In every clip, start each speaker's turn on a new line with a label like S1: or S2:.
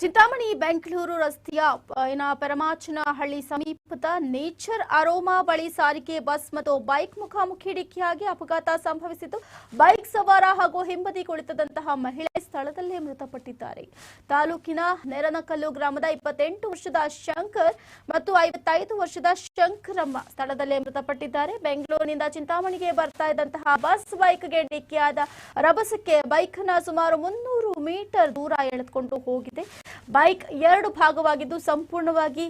S1: ಚಿಂತಾಮಣಿ ಬೆಂಗಳೂರು ರಸ್ತೆಯ ಏನ ಪರಮಾಚನಹಳ್ಳಿ ಸಮೀಪದ ನೇಚರ್ ಅರೋಮಾ ಬಳಿ ಸಾರಿಗೆ ಬಸ್ ಮತ್ತು ಬೈಕ್ ಮುಖಾಮುಖಿ ಡಿಕ್ಕಿಯಾಗಿ ಅಪಘಾತ ಸಂಭವಿಸಿದ್ದು, ಬೈಕ್ ಸವಾರ ಹಾಗೂ ಹಿಂಬದಿ ಕುಳಿತದಂತಹ ಮಹಿಳೆ ಸ್ಥಳದಲ್ಲೇ ಮೃತಪಟ್ಟಿದ್ದಾರೆ. ತಾಲೂಕಿನ ನೆರನಕಲ್ಲು ಗ್ರಾಮದ ಇಪ್ಪತ್ತೆಂಟು ವರ್ಷದ ಶಂಕರ್ ಮತ್ತು ಐವತ್ತೈದು ವರ್ಷದ ಶಂಕರಮ್ಮ ಸ್ಥಳದಲ್ಲೇ ಮೃತಪಟ್ಟಿದ್ದಾರೆ. ಬೆಂಗಳೂರಿನಿಂದ ಚಿಂತಾಮಣಿಗೆ ಬರ್ತಾ ಇದ್ದಂತಹ ಬಸ್ ಬೈಕ್ಗೆ ಡಿಕ್ಕಿಯಾದ ರಭಸಕ್ಕೆ ಬೈಕ್ನ ಸುಮಾರು ಮುನ್ನೂರು ಮೀಟರ್ ದೂರ ಎಳೆದುಕೊಂಡು ಹೋಗಿದೆ. ಬೈಕ್ ಎರಡು ಭಾಗವಾಗಿದ್ದು ಸಂಪೂರ್ಣವಾಗಿ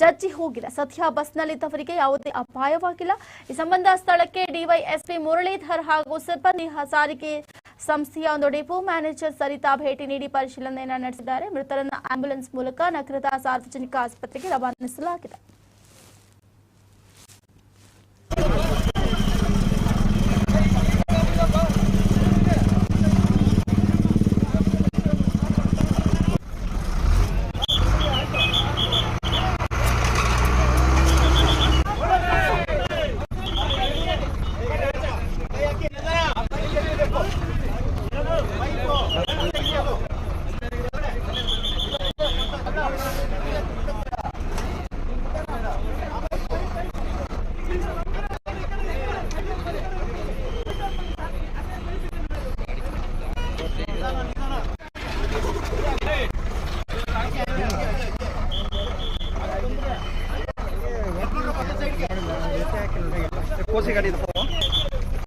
S1: ಜಜ್ಜಿ ಹೋಗಿಲ್ಲ. ಸದ್ಯ ಬಸ್ನಲ್ಲಿದ್ದವರಿಗೆ ಯಾವುದೇ ಅಪಾಯವಾಗಿಲ್ಲ. ಈ ಸಂಬಂಧ ಸ್ಥಳಕ್ಕೆ ಡಿವೈಎಸ್ಪಿ ಮುರಳೀಧರ್ ಹಾಗೂ ಸಿಬ್ಬಂದಿ ಸಾರಿಗೆ ಸಂಸ್ಥೆಯ ಒಂದು ಡಿಪೋ ಮ್ಯಾನೇಜರ್ ಸರಿತಾ ಭೇಟಿ ನೀಡಿ ಪರಿಶೀಲನೆಯನ್ನು ನಡೆಸಿದ್ದಾರೆ. ಮೃತರನ್ನು ಆಂಬ್ಯುಲೆನ್ಸ್ ಮೂಲಕ ನಗರದ ಸಾರ್ವಜನಿಕ ಆಸ್ಪತ್ರೆಗೆ ರವಾನಿಸಲಾಗಿದೆ.
S2: கோசி கட்டி